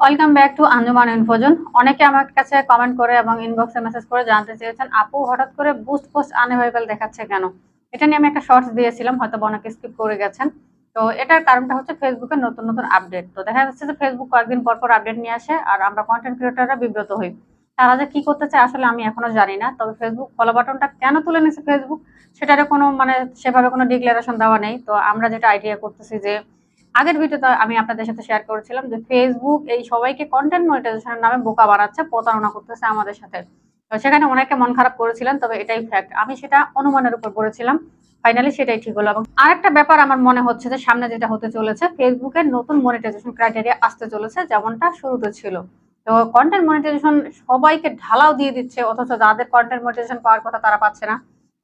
Welcome back to Anjuman Infozone অনেকে আমার কাছে কমেন্ট করে এবং ইনবক্সে মেসেজ করে জানতে চেয়েছেন, আপু, হঠাৎ করে বুস্ট পোস্ট আনএভেলেবল দেখাচ্ছে কেন? এটা নিয়ে আমি একটা শর্টস দিয়েছিলাম, হয়তো অনেকে স্কিপ করে গেছেন। তো এটার কারণটা হচ্ছে ফেসবুকের নতুন নতুন আপডেট তো দেখা যাচ্ছে যে ফেসবুক কয়েকদিন পর পর আপডেট নিয়ে আসে আর আমরা কন্টেন্ট ক্রিয়েটাররা বিব্রত হই। তারা যে কি করতে চায় আসলে আমি এখনও জানি না, তবে ফেসবুক ফলো বাটনটা কেন তুলে নিয়েছে ফেসবুক সেটার কোনো মানে সেভাবে কোনো ডিক্লারেশন দেওয়া নেই। তো আমরা যেটা আইডিয়া করতেছি যে আগের ভিডিওতে আমি আপনাদের সাথে শেয়ার করেছিলাম যে ফেসবুক এই সবাইকে কন্টেন্ট মনিটাইজেশনের নামে বোকা বানাচ্ছে, প্রতারণা করতেছে আমাদের সাথে। সেখানে অনেকে মন খারাপ করেছিলেন, তবে এটাই ফ্যাক্ট আমি সেটা অনুমানের উপর করেছিলাম ফাইনালি সেটাই ঠিক হলো। এবং আরেকটা ব্যাপার আমার মনে হচ্ছে যে সামনে যেটা হতে চলেছে ফেসবুকের নতুন মনিটাইজেশন ক্রাইটেরিয়া আসতে চলেছে, যেমনটা শুরুতে ছিল। তো কন্টেন্ট মনিটাইজেশন সবাইকে ঢালাও দিয়ে দিচ্ছে, অথচ যাদের কন্টেন্ট মনিটাইজেশন পাওয়ার কথা তারা পাচ্ছে না।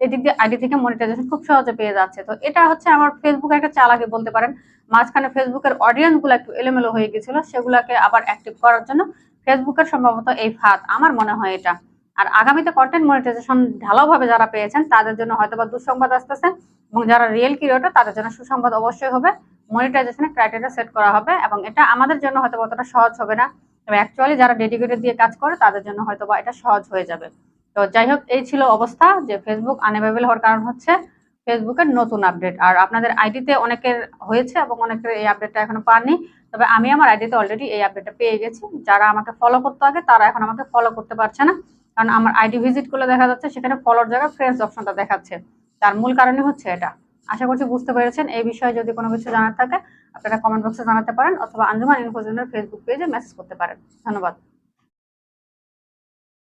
এদিক দিয়ে আইডি থেকে মনিটাইজেশন খুব সহজে পেয়ে যাচ্ছে। তো এটা হচ্ছে আমার ফেসবুকের একটা চালাকি বলতে পারেন। মাঝখানে ফেসবুকের অডিয়েন্সগুলো একটু এলোমেলো হয়ে গেছিল, সেগুলোকে আবার অ্যাক্টিভ করার জন্য ফেসবুকের সম্ভবত এই ফাঁদ। আমার মনে হয় এটা। আর আগামীতে কন্টেন্ট মনিটাইজেশন ঢালাওভাবে যারা পেয়েছেন, তাদের জন্য হয়তো বা দুঃসংবাদ আসতেছে এবং যারা রিয়েল ক্রিয়েটর তাদের জন্য সুসংবাদ অবশ্যই হবে। মনিটাইজেশনের ক্রাইটেরিয়া সেট করা হবে এবং এটা আমাদের জন্য হয়তো অতটা সহজ হবে না। তবে অ্যাকচুয়ালি যারা ডেডিকেটেড দিয়ে কাজ করে, তাদের জন্য হয়তো বা এটা সহজ হয়ে যাবে। তো যাই হোক এই ছিল অবস্থা যে ফেসবুক আনএভেলেবল হওয়ার কারণ হচ্ছে ফেসবুকের নতুন আপডেট আর আপনাদের আইডিতে অনেকের হয়েছে এবং অনেকের এই আপডেটটা এখনও পাননি। তবে আমি আমার আইডিতে অলরেডি এই আপডেটটা পেয়ে গেছি। যারা আমাকে ফলো করতে আগে, তারা এখন আমাকে ফলো করতে পারছে না। কারণ আমার আইডি ভিজিট করলে দেখা যাচ্ছে, সেখানে ফলোর জায়গায় ফ্রেন্ডস অপশনটা দেখাচ্ছে। তার মূল কারণই হচ্ছে এটা। আশা করছি বুঝতে পেরেছেন। এই বিষয়ে যদি কোনো কিছু জানার থাকে, আপনারা কমেন্ট বক্সে জানাতে পারেন অথবা আঞ্জুমান ইনফোজনের ফেসবুক পেজে মেসেজ করতে পারেন। ধন্যবাদ।